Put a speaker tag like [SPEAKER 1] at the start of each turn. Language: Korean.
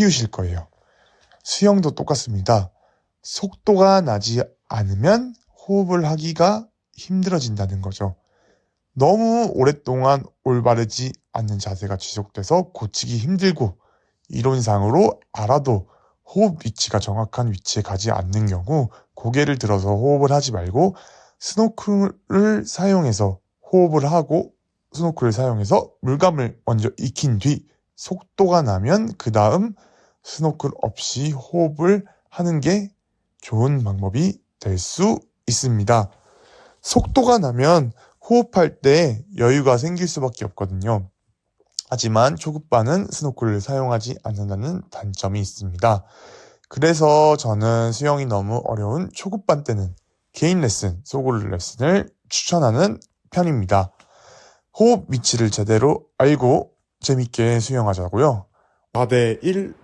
[SPEAKER 1] 쉬우실 거예요. 수영도 똑같습니다. 속도가 나지 않으면 호흡을 하기가 힘들어진다는 거죠. 너무 오랫동안 올바르지 않는 자세가 지속돼서 고치기 힘들고 이론상으로 알아도 호흡 위치가 정확한 위치에 가지 않는 경우 고개를 들어서 호흡을 하지 말고 스노클을 사용해서 호흡을 하고 스노클을 사용해서 물감을 먼저 익힌 뒤 속도가 나면 그 다음 스노클 없이 호흡을 하는 게 좋은 방법이 될 수 있습니다. 속도가 나면 호흡할 때 여유가 생길 수밖에 없거든요. 하지만 초급반은 스노클을 사용하지 않는다는 단점이 있습니다. 그래서 저는 수영이 너무 어려운 초급반 때는 개인 레슨, 소굴 레슨을 추천하는 편입니다. 호흡 위치를 제대로 알고 재밌게 수영하자고요. 4대1